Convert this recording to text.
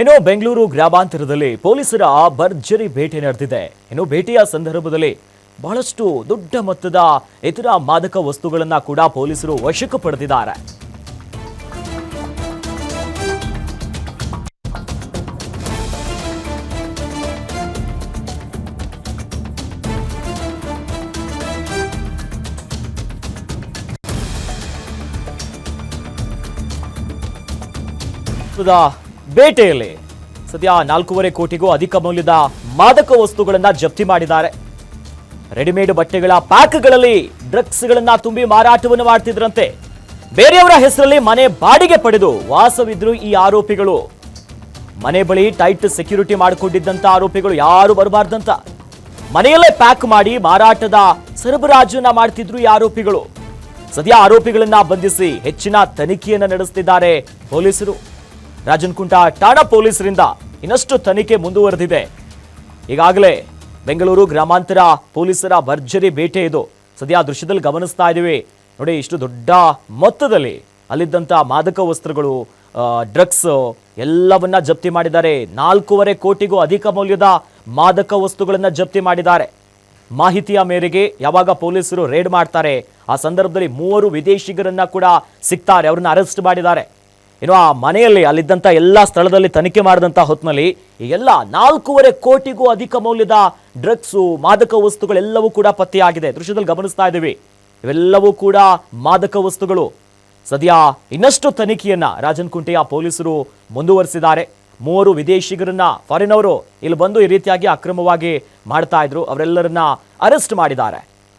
ಇನ್ನು ಬೆಂಗಳೂರು ಗ್ರಾಮಾಂತರದಲ್ಲಿ ಪೊಲೀಸರ ಭರ್ಜರಿ ಭೇಟಿ ನಡೆದಿದೆ. ಇನ್ನು ಭೇಟಿಯ ಸಂದರ್ಭದಲ್ಲಿ ಬಹಳಷ್ಟು ದೊಡ್ಡ ಮೊತ್ತದ ಇತರ ಮಾದಕ ವಸ್ತುಗಳನ್ನ ಕೂಡ ಪೊಲೀಸರು ವಶಕ್ಕೆ ಪಡೆದಿದ್ದಾರೆ. ದ ಬೇಟೆಯಲ್ಲಿ ಸದ್ಯ ನಾಲ್ಕೂವರೆ ಕೋಟಿಗೂ ಅಧಿಕ ಮೌಲ್ಯದ ಮಾದಕ ವಸ್ತುಗಳನ್ನ ಜಪ್ತಿ ಮಾಡಿದ್ದಾರೆ. ರೆಡಿಮೇಡ್ ಬಟ್ಟೆಗಳ ಪ್ಯಾಕ್ಗಳಲ್ಲಿ ಡ್ರಗ್ಸ್ಗಳನ್ನ ತುಂಬಿ ಮಾರಾಟವನ್ನು ಮಾಡ್ತಿದ್ರಂತೆ. ಬೇರೆಯವರ ಹೆಸರಲ್ಲಿ ಮನೆ ಬಾಡಿಗೆ ಪಡೆದು ವಾಸವಿದ್ರು ಈ ಆರೋಪಿಗಳು. ಮನೆ ಬಳಿ ಟೈಟ್ ಸೆಕ್ಯೂರಿಟಿ ಮಾಡಿಕೊಂಡಿದ್ದಂತ ಆರೋಪಿಗಳು ಯಾರು ಬರಬಾರ್ದಂತ. ಮನೆಯಲ್ಲೇ ಪ್ಯಾಕ್ ಮಾಡಿ ಮಾರಾಟದ ಸರಬರಾಜನ್ನ ಮಾಡ್ತಿದ್ರು ಈ ಆರೋಪಿಗಳು. ಸದ್ಯ ಆರೋಪಿಗಳನ್ನ ಬಂಧಿಸಿ ಹೆಚ್ಚಿನ ತನಿಖೆಯನ್ನ ನಡೆಸುತ್ತಿದ್ದಾರೆ ಪೊಲೀಸರು. ರಾಜನ್ಕುಂಟ ಠಾಣಾ ಪೊಲೀಸರಿಂದ ಇನ್ನಷ್ಟು ತನಿಖೆ ಮುಂದುವರೆದಿದೆ. ಈಗಾಗಲೇ ಬೆಂಗಳೂರು ಗ್ರಾಮಾಂತರ ಪೊಲೀಸರ ಭರ್ಜರಿ ಬೇಟೆ ಇದು. ಸದ್ಯ ದೃಶ್ಯದಲ್ಲಿ ಗಮನಿಸ್ತಾ ಇದ್ದೀವಿ. ನೋಡಿ, ಇಷ್ಟು ದೊಡ್ಡ ಮೊತ್ತದಲ್ಲಿ ಅಲ್ಲಿದ್ದಂಥ ಮಾದಕ ವಸ್ತ್ರಗಳು ಡ್ರಗ್ಸ್ ಎಲ್ಲವನ್ನ ಜಪ್ತಿ ಮಾಡಿದ್ದಾರೆ. ನಾಲ್ಕೂವರೆ ಕೋಟಿಗೂ ಅಧಿಕ ಮೌಲ್ಯದ ಮಾದಕ ವಸ್ತುಗಳನ್ನು ಜಪ್ತಿ ಮಾಡಿದ್ದಾರೆ. ಮಾಹಿತಿಯ ಮೇರೆಗೆ ಯಾವಾಗ ಪೊಲೀಸರು ರೇಡ್ ಮಾಡ್ತಾರೆ, ಆ ಸಂದರ್ಭದಲ್ಲಿ ಮೂವರು ವಿದೇಶಿಗರನ್ನ ಕೂಡ ಸಿಗ್ತಾರೆ, ಅವ್ರನ್ನ ಅರೆಸ್ಟ್ ಮಾಡಿದ್ದಾರೆ. ಇನ್ನು ಆ ಮನೆಯಲ್ಲಿ ಅಲ್ಲಿದ್ದಂಥ ಎಲ್ಲ ಸ್ಥಳದಲ್ಲಿ ತನಿಖೆ ಮಾಡಿದಂಥ ಹೊತ್ತಿನಲ್ಲಿ ಈ ಎಲ್ಲ ನಾಲ್ಕೂವರೆ ಕೋಟಿಗೂ ಅಧಿಕ ಮೌಲ್ಯದ ಡ್ರಗ್ಸು, ಮಾದಕ ವಸ್ತುಗಳೆಲ್ಲವೂ ಕೂಡ ಪತ್ತೆಯಾಗಿದೆ. ದೃಶ್ಯದಲ್ಲಿ ಗಮನಿಸ್ತಾ ಇದ್ದೀವಿ. ಇವೆಲ್ಲವೂ ಕೂಡ ಮಾದಕ ವಸ್ತುಗಳು. ಸದ್ಯ ಇನ್ನಷ್ಟು ತನಿಖೆಯನ್ನು ರಾಜನ್ಕುಂಟೆಯ ಪೊಲೀಸರು ಮುಂದುವರಿಸಿದ್ದಾರೆ. ಮೂವರು ವಿದೇಶಿಗರನ್ನ ಫಾರಿನ್ ಅವರು ಇಲ್ಲಿ ಬಂದು ಈ ರೀತಿಯಾಗಿ ಅಕ್ರಮವಾಗಿ ಮಾಡ್ತಾ ಇದ್ರು. ಅವರೆಲ್ಲರನ್ನ ಅರೆಸ್ಟ್ ಮಾಡಿದ್ದಾರೆ.